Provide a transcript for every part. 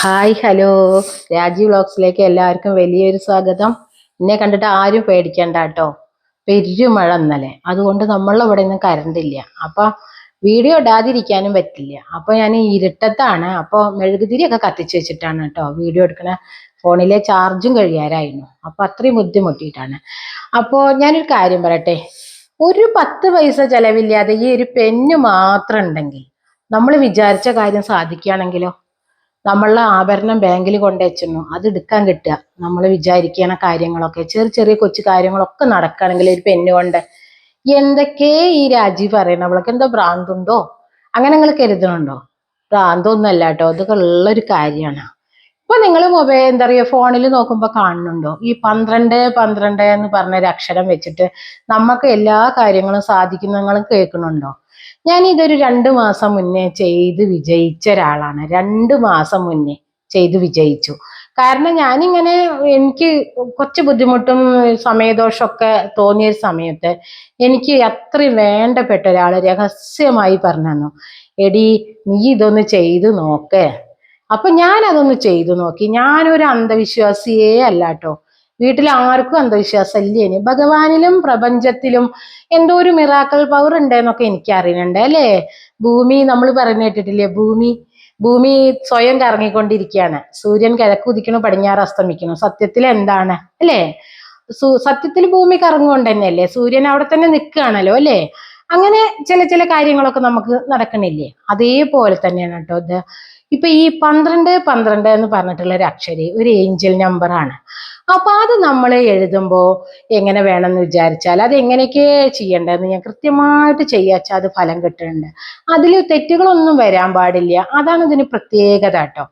Hi hello. Rajeev വ്ളോഗ്സിലേക്ക് എല്ലാവർക്കും വലിയൊരു സ്വാഗതം. എന്നെ കണ്ടിട്ട് ആരും പേടിക്കണ്ട കേട്ടോ. പെരുമഴ ഇന്നലെ. അതുകൊണ്ട് നമ്മളുടെ ഇവിടെ നിന്ന് കറണ്ട് ഇല്ല. അപ്പൊ വീഡിയോ ഇടാതിരിക്കാനും പറ്റില്ല. അപ്പൊ ഞാൻ ഇരുട്ടത്താണ്. അപ്പൊ മെഴുകുതിരിയൊക്കെ കത്തിച്ച് വെച്ചിട്ടാണ് കേട്ടോ വീഡിയോ എടുക്കണ. ഫോണിലെ ചാർജും കഴിയാറായിരുന്നു അപ്പൊ അത്രയും ബുദ്ധിമുട്ടിയിട്ടാണ്. അപ്പോ ഞാനൊരു കാര്യം പറയട്ടെ. ഒരു പത്ത് പൈസ ചെലവില്ലാതെ ഈ ഒരു പെന്ന് മാത്രം ഉണ്ടെങ്കിൽ നമ്മൾ വിചാരിച്ച കാര്യം സാധിക്കുകയാണെങ്കിലോ? നമ്മളുടെ ആഭരണം ബാങ്കിൽ കൊണ്ടുവച്ചിരുന്നു അത് എടുക്കാൻ കിട്ടുക. നമ്മൾ വിചാരിക്കണ കാര്യങ്ങളൊക്കെ ചെറിയ ചെറിയ കൊച്ചു കാര്യങ്ങളൊക്കെ നടക്കുകയാണെങ്കിൽ ഒരു പെണ്ണ് കൊണ്ട് എന്തൊക്കെ ഈ രാജി പറയണം അവൾക്ക് എന്തോ ഭ്രാന്തുണ്ടോ? അങ്ങനെ നിങ്ങൾ കരുതണുണ്ടോ? ഭ്രാന്തൊന്നുമല്ല കേട്ടോ. അതൊക്കെ ഉള്ളൊരു കാര്യമാണ്. ഇപ്പൊ നിങ്ങൾ മൊബൈൽ എന്താ പറയുക ഫോണിൽ നോക്കുമ്പോൾ കാണുന്നുണ്ടോ? ഈ പന്ത്രണ്ട് പന്ത്രണ്ട് എന്ന് പറഞ്ഞ ഒരു അക്ഷരം വെച്ചിട്ട് നമുക്ക് എല്ലാ കാര്യങ്ങളും സാധിക്കുന്നങ്ങളും കേൾക്കുന്നുണ്ടോ? ഞാൻ ഇതൊരു രണ്ട് മാസം മുന്നേ ചെയ്ത് വിജയിച്ച ഒരാളാണ് രണ്ട് മാസം മുന്നേ ചെയ്ത് വിജയിച്ചു. കാരണം ഞാനിങ്ങനെ എനിക്ക് കുറച്ച് ബുദ്ധിമുട്ടും സമയദോഷമൊക്കെ തോന്നിയ സമയത്ത് എനിക്ക് അത്രയും വേണ്ടപ്പെട്ട ഒരാൾ രഹസ്യമായി പറഞ്ഞു തന്നു. എടി നീ ഇതൊന്ന് ചെയ്തു നോക്കേ. അപ്പൊ ഞാൻ അതൊന്ന് ചെയ്തു നോക്കി. ഞാനൊരു അന്ധവിശ്വാസിയേ അല്ല കേട്ടോ വീട്ടിൽ ആർക്കും അന്ധവിശ്വാസം ഇല്ല ഇനി. ഭഗവാനിലും പ്രപഞ്ചത്തിലും എന്തോ ഒരു മിറാക്കൾ പവർ ഉണ്ടെന്നൊക്കെ എനിക്ക് അറിയുന്നുണ്ട് അല്ലേ? ഭൂമി നമ്മൾ പറഞ്ഞു കേട്ടിട്ടില്ലേ? ഭൂമി ഭൂമി സ്വയം കറങ്ങിക്കൊണ്ടിരിക്കുകയാണ്. സൂര്യൻ കിഴക്ക് ഉദിക്കണു പടിഞ്ഞാറ് അസ്തമിക്കണു സത്യത്തിൽ എന്താണ്? അല്ലേ? സത്യത്തിൽ ഭൂമി കറങ്ങുകൊണ്ട് തന്നെയല്ലേ? സൂര്യൻ അവിടെ തന്നെ നിൽക്കുകയാണല്ലോ അല്ലേ? അങ്ങനെ ചില ചില കാര്യങ്ങളൊക്കെ നമുക്ക് നടക്കണില്ലേ? അതേപോലെ തന്നെയാണ് കേട്ടോ ഇപ്പൊ ഈ പന്ത്രണ്ട് പന്ത്രണ്ട് എന്ന് പറഞ്ഞിട്ടുള്ള ഒരു അക്ഷരി ഒരു ഏഞ്ചൽ നമ്പറാണ് അപ്പൊ അത് നമ്മൾ എഴുതുമ്പോൾ എങ്ങനെ വേണമെന്ന് വിചാരിച്ചാൽ അത് എങ്ങനെയൊക്കെ ചെയ്യേണ്ടതെന്ന് ഞാൻ കൃത്യമായിട്ട് ചെയ്യാച്ചാൽ അത് ഫലം കിട്ടുന്നുണ്ട്. അതിൽ തെറ്റുകളൊന്നും വരാൻ പാടില്ല. അതാണ് ഇതിന് പ്രത്യേകത കേട്ടോ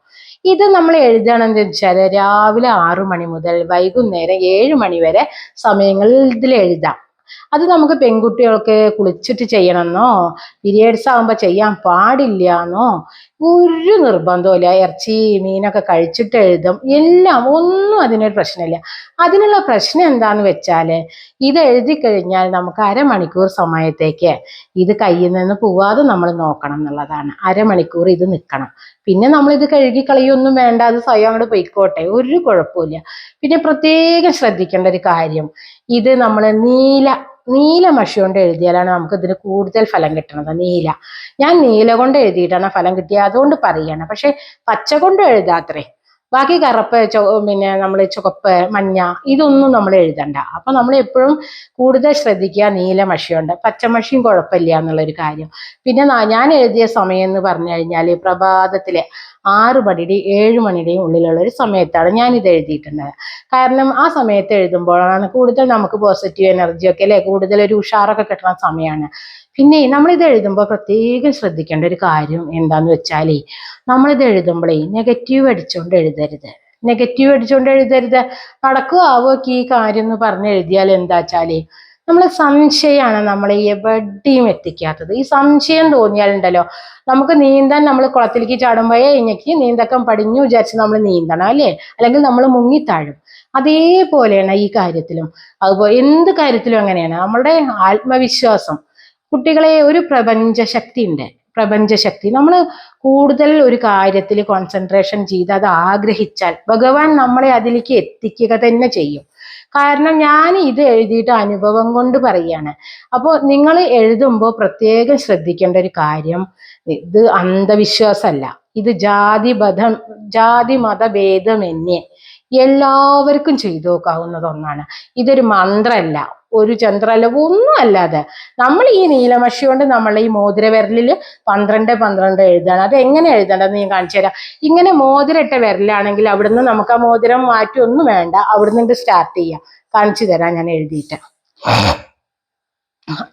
ഇത് നമ്മൾ എഴുതണമെന്ന് വെച്ചാൽ രാവിലെ ആറു മണി മുതൽ വൈകുന്നേരം ഏഴ് മണി വരെ സമയങ്ങളിൽ ഇതിൽ എഴുതാം. അത് നമുക്ക് പെൺകുട്ടികൾക്ക് കുളിച്ചിട്ട് ചെയ്യണമെന്നോ പീരിയഡ്സ് ആകുമ്പോൾ ചെയ്യാൻ പാടില്ല എന്നോ ഒരു നിർബന്ധമില്ല ഇറച്ചി മീനൊക്കെ കഴിച്ചിട്ട് എഴുതും. എല്ലാം ഒന്നും അതിനൊരു പ്രശ്നമില്ല. അതിനുള്ള പ്രശ്നം എന്താന്ന് വെച്ചാൽ ഇത് എഴുതി കഴിഞ്ഞാൽ നമുക്ക് അരമണിക്കൂർ സമയത്തേക്ക് ഇത് കയ്യിൽ നിന്ന് പോവാതെ നമ്മൾ നോക്കണം എന്നുള്ളതാണ്. അരമണിക്കൂർ ഇത് നിൽക്കണം പിന്നെ നമ്മൾ ഇത് കഴുകി കളയൊന്നും വേണ്ട അത് സ്വയം അങ്ങോട്ട് പൊയ്ക്കോട്ടെ. ഒരു കുഴപ്പമില്ല പിന്നെ പ്രത്യേകം ശ്രദ്ധിക്കേണ്ട ഒരു കാര്യം ഇത് നമ്മൾ നീല നീല മഷി കൊണ്ട് എഴുതിയാലാണ് നമുക്ക് ഇതിന് കൂടുതൽ ഫലം കിട്ടുന്നത് നീല. ഞാൻ നീല കൊണ്ട് എഴുതിയിട്ടാണ് ഫലം കിട്ടിയത് അതുകൊണ്ട് പറയുകയാണ് പക്ഷെ പച്ച കൊണ്ട് എഴുതാത്രേ ബാക്കി കറുപ്പ് പിന്നെ നമ്മൾ ചുവപ്പ് മഞ്ഞ ഇതൊന്നും നമ്മൾ എഴുതണ്ട. അപ്പൊ നമ്മൾ എപ്പോഴും കൂടുതൽ ശ്രദ്ധിക്കുക നീല മഷിയുണ്ട് പച്ചമഷിയും കുഴപ്പമില്ല എന്നുള്ളൊരു കാര്യം. പിന്നെ ഞാൻ എഴുതിയ സമയം എന്ന് പറഞ്ഞു കഴിഞ്ഞാൽ പ്രഭാതത്തിലെ ആറ് മണിയുടെയും ഏഴ് മണിയുടെയും ഉള്ളിലുള്ള ഒരു സമയത്താണ് ഞാൻ ഇത് എഴുതിയിട്ടുള്ളത്. കാരണം ആ സമയത്ത് എഴുതുമ്പോഴാണ് കൂടുതൽ നമുക്ക് പോസിറ്റീവ് എനർജി ഒക്കെ അല്ലെ? കൂടുതൽ ഒരു ഉഷാറൊക്കെ കിട്ടുന്ന സമയമാണ് പിന്നെ നമ്മളിത് എഴുതുമ്പോൾ പ്രത്യേകം ശ്രദ്ധിക്കേണ്ട ഒരു കാര്യം എന്താന്ന് വെച്ചാലേ നമ്മളിത് എഴുതുമ്പോഴേ നെഗറ്റീവ് അടിച്ചുകൊണ്ട് എഴുതരുത്. നെഗറ്റീവ് അടിച്ചുകൊണ്ട് എഴുതരുത്. നടക്കുവോ ആവോ ഈ കാര്യം എന്ന് പറഞ്ഞ് എഴുതിയാൽ എന്താ വെച്ചാലേ നമ്മളെ സംശയമാണ് നമ്മൾ എവിടെയും എത്തിക്കാത്തത്. ഈ സംശയം തോന്നിയാലുണ്ടല്ലോ നമുക്ക് നീന്താൻ നമ്മൾ കുളത്തിലേക്ക് ചാടുമ്പോഴേ എനിക്ക് നീന്തക്കം പടിഞ്ഞു വിചാരിച്ച് നമ്മൾ നീന്തണം അല്ലേ? അല്ലെങ്കിൽ നമ്മൾ മുങ്ങിത്താഴും. അതേപോലെയാണ് ഈ കാര്യത്തിലും. അതുപോലെ എന്ത് കാര്യത്തിലും അങ്ങനെയാണ്. നമ്മളുടെ ആത്മവിശ്വാസം. കുട്ടികളെ ഒരു പ്രപഞ്ച ശക്തി ഉണ്ട് പ്രപഞ്ചശക്തി. നമ്മൾ കൂടുതൽ ഒരു കാര്യത്തിൽ കോൺസെൻട്രേഷൻ ചെയ്ത് അത് ആഗ്രഹിച്ചാൽ ഭഗവാൻ നമ്മളെ അതിലേക്ക് എത്തിക്കുക തന്നെ ചെയ്യും. കാരണം ഞാൻ ഇത് എഴുതിയിട്ട് അനുഭവം കൊണ്ട് പറയാണ്. അപ്പോൾ നിങ്ങൾ എഴുതുമ്പോൾ പ്രത്യേകം ശ്രദ്ധിക്കേണ്ട ഒരു കാര്യം ഇത് അന്ധവിശ്വാസമല്ല. ഇത് ജാതി ബധം ജാതി എല്ലാവർക്കും ചെയ്തു നോക്കാവുന്നത് ഒന്നാണ്. ഇതൊരു മന്ത്രമല്ല. ഒരു ചന്ദ്രലവൊന്നും അല്ലാതെ. നമ്മൾ ഈ നീലമഷി കൊണ്ട് നമ്മൾ ഈ മോതിര വിരലിൽ പന്ത്രണ്ട് പന്ത്രണ്ട് എഴുതണം. അത് എങ്ങനെ എഴുതേണ്ടതെന്ന് ഞാൻ കാണിച്ചു തരാം. ഇങ്ങനെ മോതിരട്ട വിരലാണെങ്കിൽ അവിടുന്ന് നമുക്ക് ആ മോതിരം മാറ്റി ഒന്നും വേണ്ട. അവിടുന്ന് സ്റ്റാർട്ട് ചെയ്യാം. കാണിച്ചു തരാം ഞാൻ എഴുതിയിട്ട്.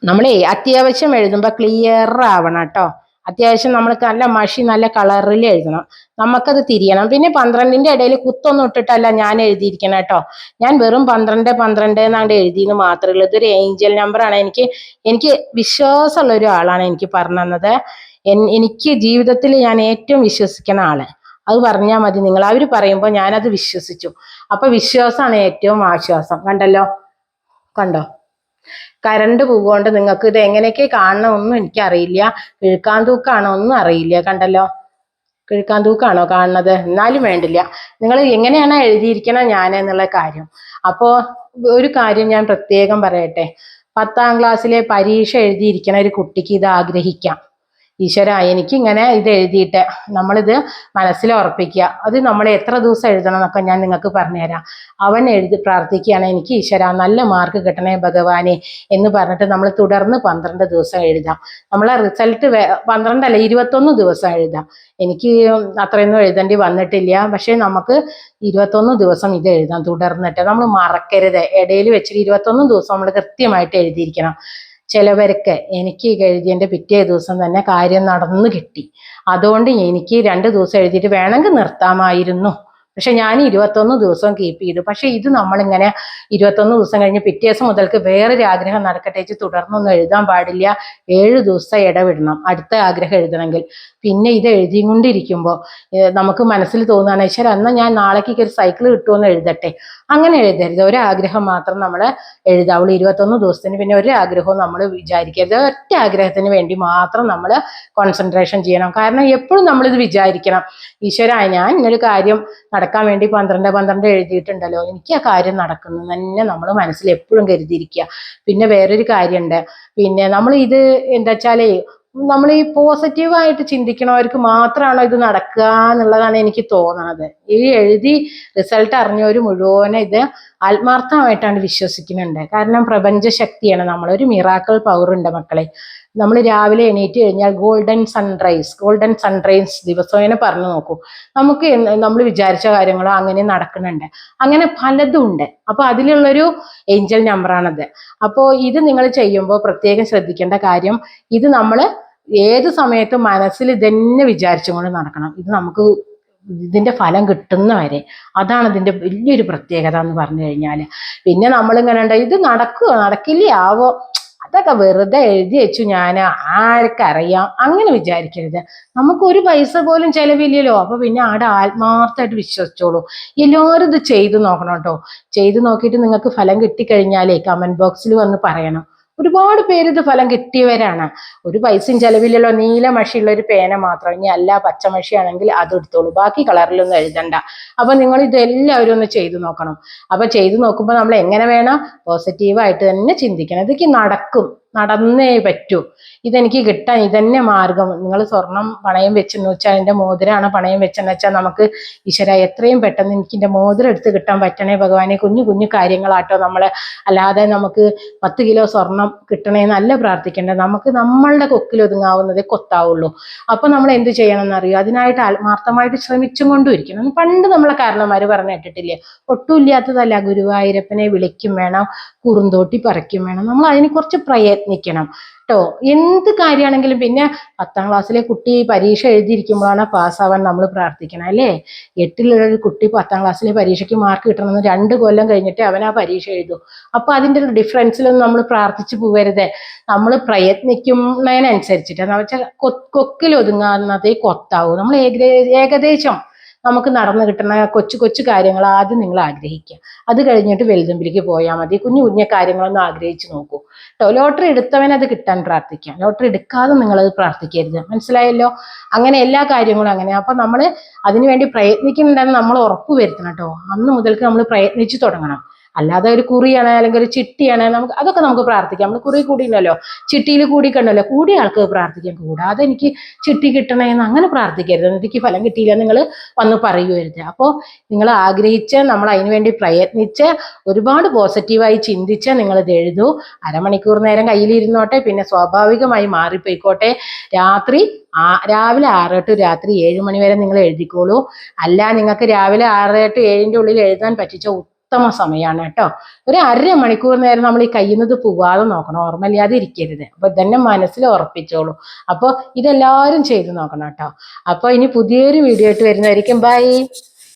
നമ്മളേ അത്യാവശ്യം എഴുതുമ്പോൾ ക്ലിയർ ആവണം കേട്ടോ. അത്യാവശ്യം നമ്മൾ നല്ല മഷി നല്ല കളറിൽ എഴുതണം. നമുക്കത് തിരിയണം. പിന്നെ പന്ത്രണ്ടിന്റെ ഇടയിൽ കുത്തൊന്നും ഇട്ടിട്ടല്ല ഞാൻ എഴുതിയിരിക്കണം കേട്ടോ ഞാൻ വെറും പന്ത്രണ്ട് പന്ത്രണ്ട് എന്നാണ്ട് എഴുതിയെന്ന് മാത്രമേ ഉള്ളൂ. ഇതൊരു ഏഞ്ചൽ നമ്പറാണ് എനിക്ക് എനിക്ക് വിശ്വാസമുള്ള ഒരാളാണ് എനിക്ക് പറഞ്ഞു തന്നത്. എനിക്ക് ജീവിതത്തിൽ ഞാൻ ഏറ്റവും വിശ്വസിക്കുന്ന ആൾ. അത് പറഞ്ഞാൽ മതി നിങ്ങൾ. അവർ പറയുമ്പോൾ ഞാനത് വിശ്വസിച്ചു. അപ്പൊ വിശ്വാസമാണ് ഏറ്റവും ആശ്വാസം. കണ്ടല്ലോ? കണ്ടോ? കരണ്ട് പോകുകൊണ്ട് നിങ്ങൾക്ക് ഇത് എങ്ങനെയൊക്കെ കാണണമെന്നും എനിക്കറിയില്ല. കിഴുക്കാൻ തൂക്കാണോ ഒന്നും അറിയില്ല കണ്ടല്ലോ? കിഴുക്കാൻ തൂക്കാണോ കാണുന്നത്? എന്നാലും വേണ്ടില്ല. നിങ്ങൾ എങ്ങനെയാണ് എഴുതിയിരിക്കണം ഞാൻ എന്നുള്ള കാര്യം. അപ്പോൾ ഒരു കാര്യം ഞാൻ പ്രത്യേകം പറയട്ടെ. പത്താം ക്ലാസ്സിലെ പരീക്ഷ എഴുതിയിരിക്കണ ഒരു കുട്ടിക്ക് ഇത് ആഗ്രഹിക്കാം. ഈശ്വര എനിക്കിങ്ങനെ ഇത് എഴുതിയിട്ട് നമ്മളിത് മനസ്സിൽ ഉറപ്പിക്കുക. അത് നമ്മൾ എത്ര ദിവസം എഴുതണം എന്നൊക്കെ ഞാൻ നിങ്ങൾക്ക് പറഞ്ഞുതരാം. അവൻ എഴുതി പ്രാർത്ഥിക്കുകയാണ് എനിക്ക് ഈശ്വര നല്ല മാർക്ക് കിട്ടണേ ഭഗവാനെ എന്ന് പറഞ്ഞിട്ട് നമ്മൾ തുടർന്ന് പന്ത്രണ്ട് ദിവസം എഴുതാം. നമ്മളെ റിസൾട്ട് പന്ത്രണ്ടല്ല ഇരുപത്തൊന്ന് ദിവസം എഴുതാം. എനിക്ക് അത്രയൊന്നും എഴുതേണ്ടി വന്നിട്ടില്ല പക്ഷേ നമുക്ക് ഇരുപത്തൊന്ന് ദിവസം ഇത് എഴുതാം തുടർന്നിട്ട്. നമ്മൾ മറക്കരുത്. ഇടയിൽ വെച്ചിട്ട് ഇരുപത്തൊന്ന് ദിവസം നമ്മൾ കൃത്യമായിട്ട് എഴുതിയിരിക്കണം. ചിലവർക്ക് എനിക്ക് എഴുതിയതിന്റെ പിറ്റേ ദിവസം തന്നെ കാര്യം നടന്നു കിട്ടി. അതുകൊണ്ട് എനിക്ക് രണ്ട് ദിവസം എഴുതിയിട്ട് വേണമെങ്കിൽ നിർത്താമായിരുന്നു. പക്ഷെ ഞാൻ ഇരുപത്തൊന്ന് ദിവസം കീപ്പ് ചെയ്തു. പക്ഷെ ഇത് നമ്മളിങ്ങനെ ഇരുപത്തൊന്ന് ദിവസം കഴിഞ്ഞ് പിറ്റേ ദിവസം മുതൽക്ക് വേറൊരു ആഗ്രഹം നടക്കട്ടെ തുടർന്നൊന്നും എഴുതാൻ പാടില്ല. ഏഴ് ദിവസം ഇടവിടണം. അടുത്ത ആഗ്രഹം എഴുതണമെങ്കിൽ. പിന്നെ ഇത് എഴുതിക്കൊണ്ടിരിക്കുമ്പോൾ നമുക്ക് മനസ്സിൽ തോന്നുകയാണ് ഈശ്വര എന്നാൽ ഞാൻ നാളേക്ക് ഒരു സൈക്കിൾ കിട്ടുമെന്ന് എഴുതട്ടെ? അങ്ങനെ എഴുതരുത്. ഒരാഗ്രഹം മാത്രം നമ്മൾ എഴുതാവുള്ളൂ. ഇരുപത്തൊന്ന് ദിവസത്തിന് പിന്നെ ഒരു ആഗ്രഹവും നമ്മൾ വിചാരിക്കരുത്. ഒറ്റ ആഗ്രഹത്തിന് വേണ്ടി മാത്രം നമ്മൾ കോൺസെൻട്രേഷൻ ചെയ്യണം. കാരണം എപ്പോഴും നമ്മളിത് വിചാരിക്കണം. ഈശ്വര ഞാൻ ഇന്നൊരു കാര്യം നടക്കാൻ വേണ്ടി പന്ത്രണ്ട് പന്ത്രണ്ട് എഴുതിയിട്ടുണ്ടല്ലോ. എനിക്ക് ആ കാര്യം നടക്കുന്നു തന്നെ നമ്മൾ മനസ്സിൽ എപ്പോഴും കരുതിയിരിക്കുക. പിന്നെ വേറൊരു കാര്യമുണ്ട്. പിന്നെ നമ്മൾ ഇത് എന്താ വെച്ചാലേ നമ്മൾ ഈ പോസിറ്റീവായിട്ട് ചിന്തിക്കണവർക്ക് മാത്രമാണോ ഇത് നടക്കുക എന്നുള്ളതാണ് എനിക്ക് തോന്നുന്നത് ഈ എഴുതി റിസൾട്ട് അറിഞ്ഞവർ മുഴുവനെ ഇത് ആത്മാർത്ഥമായിട്ടാണ് വിശ്വസിക്കുന്നുണ്ട്. കാരണം പ്രപഞ്ച ശക്തിയാണ്. നമ്മളൊരു മിറാക്കൾ പവർ ഉണ്ട് മക്കളെ. നമ്മൾ രാവിലെ എണീറ്റ് കഴിഞ്ഞാൽ ഗോൾഡൻ സൺറൈസ് ഗോൾഡൻ സൺറൈസ് ദിവസേന പറഞ്ഞു നോക്കൂ. നമുക്ക് നമ്മൾ വിചാരിച്ച കാര്യങ്ങളോ അങ്ങനെ നടക്കുന്നുണ്ട്. അങ്ങനെ പലതും ഉണ്ട്. അപ്പൊ അതിലുള്ളൊരു ഏഞ്ചൽ നമ്പറാണത് അപ്പോൾ ഇത് നിങ്ങൾ ചെയ്യുമ്പോൾ പ്രത്യേകം ശ്രദ്ധിക്കേണ്ട കാര്യം ഇത് നമ്മൾ ഏത് സമയത്തും മനസ്സിൽ ഇതന്നെ വിചാരിച്ചുകൊണ്ട് നടക്കണം. ഇത് നമുക്ക് ഇതിന്റെ ഫലം കിട്ടുന്ന വരെ. അതാണ് ഇതിന്റെ വലിയൊരു പ്രത്യേകത എന്ന് പറഞ്ഞു കഴിഞ്ഞാൽ പിന്നെ നമ്മളിങ്ങനെ ഉണ്ട് ഇത് നടക്കുമോ നടക്കില്ലേ? ആവോ? അതൊക്കെ വെറുതെ എഴുതി വെച്ചു ഞാൻ ആർക്കറിയാം അങ്ങനെ വിചാരിക്കരുത്. നമുക്ക് ഒരു പൈസ പോലും ചെലവില്ലല്ലോ. അപ്പൊ പിന്നെ ആടെ ആത്മാർത്ഥമായിട്ട് വിശ്വസിച്ചോളൂ. എല്ലാവരും ഇത് ചെയ്തു നോക്കണം കേട്ടോ. ചെയ്തു നോക്കിയിട്ട് നിങ്ങൾക്ക് ഫലം കിട്ടിക്കഴിഞ്ഞാലേ കമന്റ് ബോക്സിൽ വന്ന് പറയണം. ഒരുപാട് പേര് ഇത് ഫലം കിട്ടിയവരാണ്. ഒരു പൈസയും ചെലവില്ലല്ലോ നീല മഷിയുള്ള ഒരു പേന മാത്രം. ഇനി അല്ല പച്ചമഷിയാണെങ്കിൽ അത് എടുത്തോളൂ. ബാക്കി കളറിലൊന്നും എഴുതണ്ട. അപ്പൊ നിങ്ങൾ ഇതെല്ലാവരും ഒന്ന് ചെയ്തു നോക്കണം. അപ്പൊ ചെയ്തു നോക്കുമ്പോൾ നമ്മൾ എങ്ങനെ വേണം പോസിറ്റീവായിട്ട് തന്നെ ചിന്തിക്കണം. ഇതൊക്കെ നടക്കും. നടന്നേ പറ്റൂ. ഇതെനിക്ക് കിട്ടാൻ ഇതന്നെ മാർഗം. നിങ്ങൾ സ്വർണം പണയം വെച്ചെന്ന് വെച്ചാൽ എന്റെ മോതിരാണ് പണയം വെച്ചെന്ന് വെച്ചാൽ നമുക്ക് ഈശ്വര എത്രയും പെട്ടെന്ന് എനിക്ക് എന്റെ മോതിരം എടുത്ത് കിട്ടാൻ പറ്റണേ ഭഗവാനെ. കുഞ്ഞു കുഞ്ഞു കാര്യങ്ങളാട്ടോ നമ്മളെ. അല്ലാതെ നമുക്ക് പത്ത് കിലോ സ്വർണം കിട്ടണേ നല്ല പ്രാർത്ഥിക്കേണ്ടത്. നമുക്ക് നമ്മളുടെ കൊക്കിൽ ഒതുങ്ങാവുന്നതേ കൊത്താവുള്ളൂ. അപ്പൊ നമ്മൾ എന്ത് ചെയ്യണമെന്ന് എന്നറിയോ അതിനായിട്ട് ആത്മാർത്ഥമായിട്ട് ശ്രമിച്ചും കൊണ്ടും ഇരിക്കണം. പണ്ട് നമ്മളെ കാരണന്മാർ പറഞ്ഞു കേട്ടിട്ടില്ലേ? ഒട്ടുമില്ലാത്തതല്ല ഗുരുവായൂരപ്പനെ വിളിക്കും വേണം കുറുന്തോട്ടി പറിക്കും വേണം. നമ്മൾ അതിന് കുറച്ച് കുറിച്ച് പ്രയത്നിക്കണം കേട്ടോ എന്ത് കാര്യമാണെങ്കിലും പിന്നെ പത്താം ക്ലാസ്സിലെ കുട്ടി പരീക്ഷ എഴുതിയിരിക്കുമ്പോഴാണ് പാസ്സാവാൻ നമ്മൾ പ്രാർത്ഥിക്കണം അല്ലേ? എട്ടിലുള്ള ഒരു കുട്ടി പത്താം ക്ലാസ്സിലെ പരീക്ഷയ്ക്ക് മാർക്ക് കിട്ടണമെന്ന് രണ്ട് കൊല്ലം കഴിഞ്ഞിട്ട് അവൻ ആ പരീക്ഷ എഴുതും. അപ്പൊ അതിന്റെ ഡിഫറൻസിലൊന്നും നമ്മൾ പ്രാർത്ഥിച്ചു പോകരുത് നമ്മൾ പ്രയത്നിക്കുന്നതിനനുസരിച്ചിട്ട്. എന്ന് വെച്ചാൽ കൊക്കിൽ ഒതുങ്ങാവുന്നതേ കൊത്താവൂ. നമ്മൾ ഏകദേശം നമുക്ക് നടന്നു കിട്ടുന്ന കൊച്ചു കൊച്ചു കാര്യങ്ങൾ ആദ്യം നിങ്ങൾ ആഗ്രഹിക്കുക. അത് കഴിഞ്ഞിട്ട് വലുതുമ്പിലേക്ക് പോയാൽ മതി. കുഞ്ഞു കുഞ്ഞു കാര്യങ്ങളൊന്നും ആഗ്രഹിച്ചു നോക്കൂ. കേട്ടോ ലോട്ടറി എടുത്തവനെ അത് കിട്ടാൻ പ്രാർത്ഥിക്കാം. ലോട്ടറി എടുക്കാതെ അത് പ്രാർത്ഥിക്കരുത്. മനസ്സിലായല്ലോ? അങ്ങനെ എല്ലാ കാര്യങ്ങളും അങ്ങനെ. അപ്പൊ നമ്മൾ അതിനുവേണ്ടി പ്രയത്നിക്കുന്നുണ്ടെന്ന് നമ്മൾ ഉറപ്പ് വരുത്തണം കേട്ടോ അന്ന് മുതൽക്ക് നമ്മൾ പ്രയത്നിച്ചു തുടങ്ങണം. അല്ലാതെ ഒരു കുറിയാണ് അല്ലെങ്കിൽ ഒരു ചിട്ടിയാണ് നമുക്ക് അതൊക്കെ നമുക്ക് പ്രാർത്ഥിക്കാം. നമ്മൾ കുറി കൂടിയില്ലല്ലോ. ചിട്ടിയിൽ കൂടിക്കണ്ടല്ലോ കൂടിയ ആൾക്ക് പ്രാർത്ഥിക്കാം. കൂടാതെ എനിക്ക് ചിട്ടി കിട്ടണേ എന്ന് അങ്ങനെ പ്രാർത്ഥിക്കരുത്. എനിക്ക് ഫലം കിട്ടിയില്ല നിങ്ങൾ വന്ന് പറയുവരുത്. അപ്പോൾ നിങ്ങൾ ആഗ്രഹിച്ച് നമ്മൾ അതിനുവേണ്ടി പ്രയത്നിച്ച് ഒരുപാട് പോസിറ്റീവായി ചിന്തിച്ച് നിങ്ങൾ ഇത് എഴുതൂ. അരമണിക്കൂർ നേരം കയ്യിലിരുന്നോട്ടെ പിന്നെ സ്വാഭാവികമായി മാറിപ്പോയിക്കോട്ടെ. രാത്രി ആ രാവിലെ ആറ് ടു രാത്രി ഏഴ് മണി വരെ നിങ്ങൾ എഴുതിക്കോളൂ. അല്ല നിങ്ങൾക്ക് രാവിലെ ആറ് ടു ഏഴിന്റെ ഉള്ളിൽ എഴുതാൻ പറ്റിച്ച ഉത്തമ സമയമാണ് കേട്ടോ. ഒരു അര മണിക്കൂർ നേരം നമ്മൾ ഈ കയ്യുന്നത് പോവാതെ നോക്കണം ഓർമ്മയില്ലാതെ ഇരിക്കരുത്. അപ്പൊ ഇതന്നെ മനസ്സിൽ ഉറപ്പിച്ചോളൂ. അപ്പോൾ ഇതെല്ലാവരും ചെയ്തു നോക്കണം കേട്ടോ. അപ്പോൾ ഇനി പുതിയൊരു വീഡിയോ ആയിട്ട് വരുന്നതായിരിക്കും. ബൈ